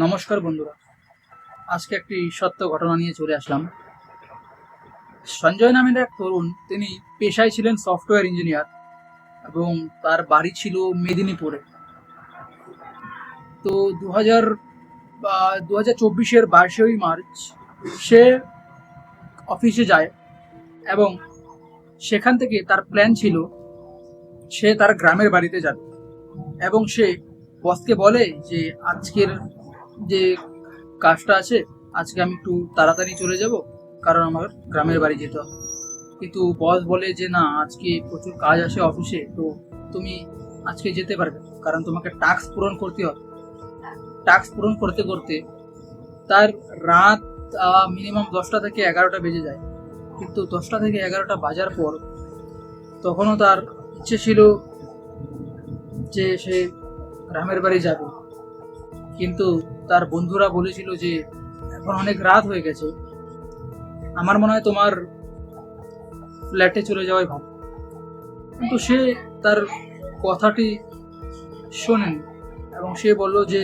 নমস্কার বন্ধুরা। আজকে একটি সত্য ঘটনা নিয়ে চলে আসলাম। সঞ্জয় নামের এক তরুণ, তিনি পেশায় ছিলেন সফটওয়্যার ইঞ্জিনিয়ার এবং তার বাড়ি ছিল মেদিনীপুরে। তো দু হাজার দু হাজার চব্বিশের বাইশে মার্চ সে অফিসে যায় এবং সেখান থেকে তার প্ল্যান ছিল সে তার গ্রামের বাড়িতে যাবে এবং সে বসকে বলে যে, আজকের যে কাজটা আছে, আজকে আমি একটু তাড়াতাড়ি চলে যাব, কারণ আমার গ্রামের বাড়ি যেতে হবে। কিন্তু বস বলে যে, না, আজকে প্রচুর কাজ আসে অফিসে তো তুমি আজকে যেতে পারবে কারণ তোমাকে টাস্ক পূরণ করতে হবে। টাস্ক পূরণ করতে করতে তার রাত মিনিমাম দশটা থেকে এগারোটা বেজে যায়। কিন্তু দশটা থেকে এগারোটা বাজার পর তখনও তার ইচ্ছে ছিল যে সে গ্রামের বাড়ি যাবে। কিন্তু তার বন্ধুরা বলেছিল যে এখন অনেক রাত হয়ে গেছে। আমার মনে হয় তোমার ফ্ল্যাটে চলে যাওয়াই ভালো। কিন্তু সে তার কথাটি শোনেন এবং সে বলল যে,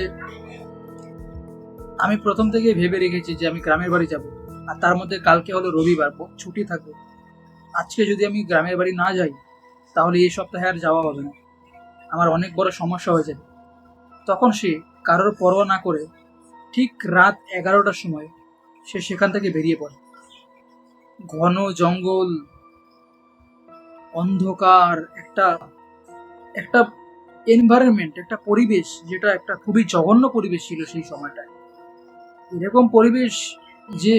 আমি প্রথম থেকেই ভেবে রেখেছি যে আমি গ্রামের বাড়ি যাব। আর তার মধ্যে কালকে হলো রবিবার ছুটি থাকবে। আজকে যদি আমি গ্রামের বাড়ি না যাই, তাহলে এই সপ্তাহে আর যাওয়া হবে না। আমার অনেক বড় সমস্যা হয়ে যাবে। তখন সে কারোর পরোয়া না করে ঠিক রাত এগারোটার সময় সে সেখান থেকে বেরিয়ে পড়ে। ঘন জঙ্গল, অন্ধকার, একটা একটা এনভায়রনমেন্ট একটা পরিবেশ যেটা একটা খুবই জঘন্য পরিবেশ ছিল সেই সময়টায়। এরকম পরিবেশ যে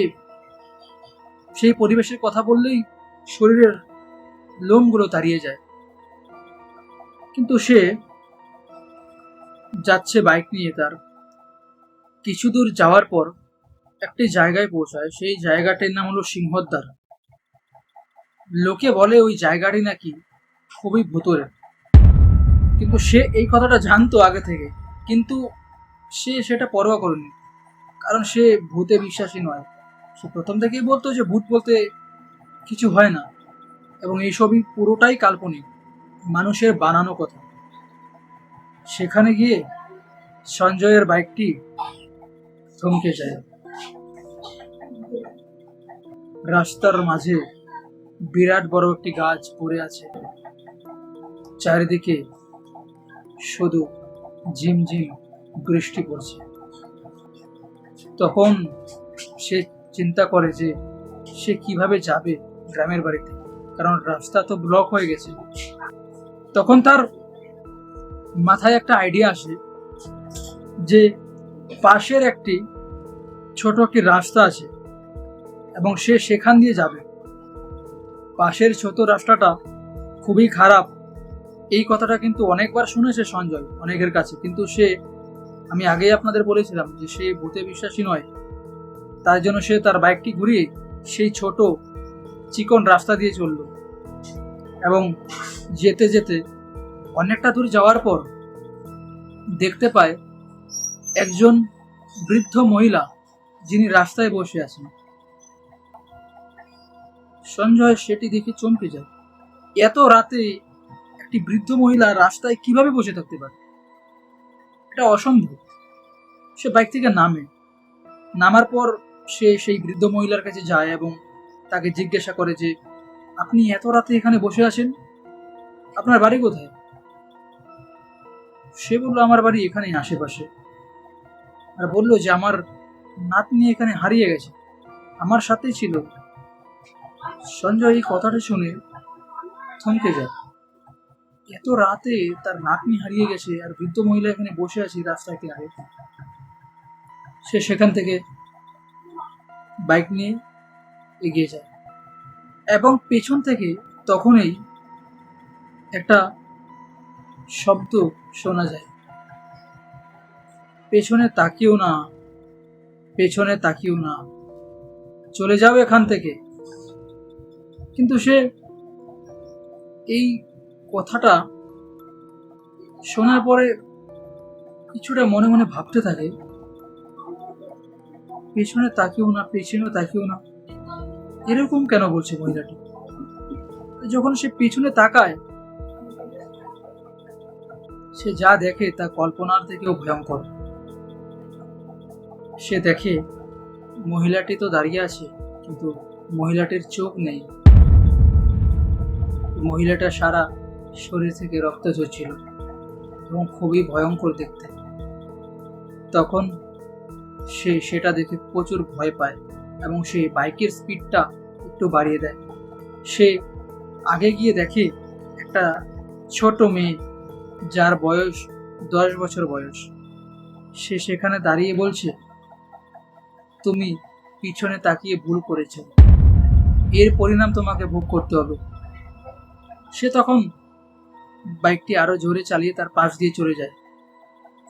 সেই পরিবেশের কথা বললেই শরীরের লোমগুলো দাঁড়িয়ে যায়। কিন্তু সে যাচ্ছে বাইক নিয়ে তার। কিছু দূর যাওয়ার পর একটি জায়গায় পৌঁছায়, সেই জায়গাটির নাম হলো সিংহদ্বার। লোকে বলে ওই জায়গাটি নাকি খুবই ভুতুরে কিন্তু সে এই কথাটা জানতো আগে থেকে, কিন্তু সে সেটা পরোয়া করেনি, কারণ সে ভূতে বিশ্বাসী নয়। সে প্রথম থেকেই বলতো যে ভূত বলতে কিছু হয় না, এবং এইসবই পুরোটাই কাল্পনিক, মানুষের বানানো কথা। সেখানে গিয়ে সঞ্জয়ের বাইকটি থমকে যায়। রাস্তার মাঝে বিরাট বড় একটি গাছ পড়ে আছে। চারিদিকে শুধু ঝিমঝিম বৃষ্টি পড়ছে। তখন সে চিন্তা করে যে সে কীভাবে যাবে গ্রামের বাড়িতে, কারণ রাস্তা তো ব্লক হয়ে গেছে। তখন তার মাথায় একটা আইডিয়া আসে যে পাশের একটি ছোট একটি রাস্তা আছে এবং সে সেখান দিয়ে যাবে। পাশের ছোট রাস্তাটা খুবই খারাপ। এই কথাটা কিন্তু অনেকবার শুনেছে সঞ্জয় অনেকের কাছে। কিন্তু সে, আমি আগেই আপনাদের বলেছিলাম যে সে ভূতে বিশ্বাসী নয়। তার জন্য সে তার বাইকটি ঘুরিয়ে সেই ছোট চিকন রাস্তা দিয়ে চলল। এবং যেতে যেতে অনেকটা দূর যাওয়ার পর দেখতে পায় একজন বৃদ্ধ মহিলা যিনি রাস্তায় বসে আছেন। সঞ্জয় সেটি দেখে চমকে যায়। এত রাতে একটি বৃদ্ধ মহিলা রাস্তায় কীভাবে বসে থাকতে পারে? এটা অসম্ভব। সে বাইক থেকে নামে। নামার পর সে সেই বৃদ্ধ মহিলার কাছে যায় এবং তাকে জিজ্ঞাসা করে যে, আপনি এত রাতে এখানে বসে আছেন? আপনার বাড়ি কোথায়? সে বলল, আমার বাড়ি এখানেই, আশেপাশে। আর বলল যে, আমার নাতনি এখানে হারিয়ে গেছে। আমার সাথেই ছিল। সঞ্জয় এই কথাটা শুনে থমকে যায়। এত রাতে তার নাতনি হারিয়ে গেছে আর বৃদ্ধ মহিলা এখানে বসে আছে রাস্তায় কিনারে। সে সেখান থেকে বাইক নিয়ে এগিয়ে যায়। এবং পেছন থেকে তখনই একটা শব্দ শোনা যায়। পেছনে তাকিও না, পেছনে তাকিও না। চলে যাও এখান থেকে। কিন্তু সে এই কথাটা শোনার পরে কিছুটা মনে মনে ভাবতে থাকে, পেছনে তাকিও না, পেছনে তাকিও না। এরকম কেন বলছে মহিলাটি? যখন সে পিছনে তাকায় সে যা দেখে তা কল্পনার থেকেও ভয়ঙ্কর। সে দেখে, মহিলাটি তো দাঁড়িয়ে আছে, কিন্তু মহিলাটির চোখ নেই। মহিলাটা সারা শরীর থেকে রক্ত ঝরছিল এবং খুবই ভয়ঙ্কর দেখতে। তখন সে সেটা দেখে প্রচুর ভয় পায় এবং সে বাইকের স্পিডটা একটু বাড়িয়ে দেয়। সে আগে গিয়ে দেখে, একটা ছোট মেয়ে যার বয়স দশ বছর বয়স। সে সেখানে দাঁড়িয়ে বলছে, তুমি পিছনে তাকিয়ে ভুল করেছ। এর পরিণাম তোমাকে ভোগ করতে হবে। সে তখন বাইকটি আরও জোরে চালিয়ে তার পাশ দিয়ে চলে যায়।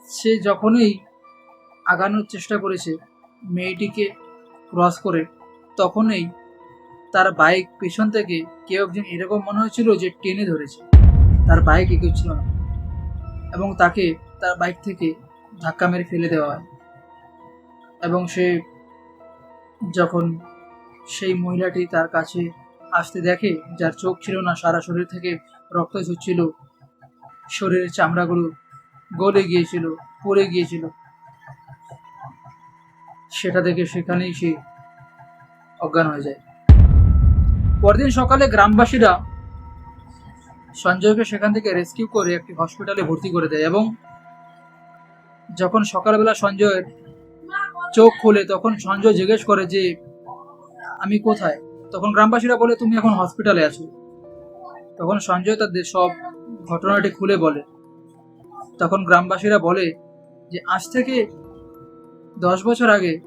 সে যখনই আগানোর চেষ্টা করেছে মেয়েটিকে ক্রস করে, তখনই তার বাইক পেছন থেকে কেউ একজন এরকম মনে হয়েছিল যে টেনে ধরেছে। তার বাইক এগোচ্ছিল না। এবং তাকে তার বাইক থেকে ধাক্কা মেরে ফেলে দেওয়া হয়। এবং সে যখন সেই মহিলাটি তার কাছে আসতে দেখে, যার চোখ ছিল না, সারা শরীর থেকে রক্ত ঝরছিল, শরীরের চামড়াগুলো গলে গিয়েছিল, পড়ে গিয়েছিল, সেটা দেখে সেখানেই সে অজ্ঞান হয়ে যায়। পরদিন সকালে গ্রামবাসীরা সঞ্জয়কে সেখান থেকে রেস্কিউ করে একটি হসপিটালে ভর্তি করে দেয় এবং যখন সকালবেলা সঞ্জয়ের চোখ খোলে তখন সঞ্জয় জিজ্ঞেস করে যে, আমি কোথায়? তখন গ্রামবাসীরা বলে, তুমি এখন হসপিটালে আছো। তখন সঞ্জয় তাদের সব ঘটনাটি খুলে বলে। তখন গ্রামবাসীরা বলে যে, আজ থেকে দশ বছর আগে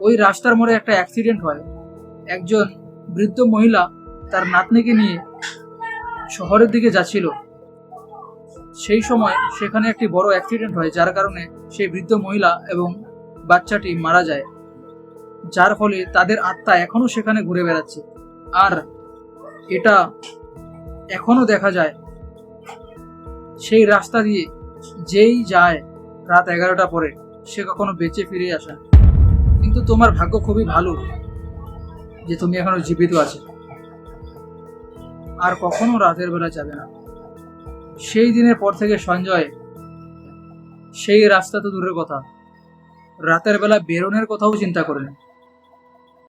ওই রাস্তার মোড়ে একটা অ্যাক্সিডেন্ট হয়। একজন বৃদ্ধ মহিলা তার নাতনিকে নিয়ে শহরের দিকে যাচ্ছিল। সেই সময় সেখানে একটি বড় অ্যাক্সিডেন্ট হয়, যার কারণে সেই বৃদ্ধ মহিলা এবং বাচ্চাটি মারা যায়। যার ফলে তাদের আত্মা এখনও সেখানে ঘুরে বেড়াচ্ছে। আর এটা এখনও দেখা যায়। সেই রাস্তা দিয়ে যেই যায় রাত এগারোটা পরে, সে কখনো বেঁচে ফিরে আসে কিন্তু তোমার ভাগ্য খুবই ভালো যে তুমি এখনও জীবিত আছো। আর কখনো রাতের বেলা যাবে না। সেই দিনের পর থেকে সঞ্জয়, সেই রাস্তা তো দূরের কথা। রাতের বেলা বেরোনের কথাও চিন্তা করেন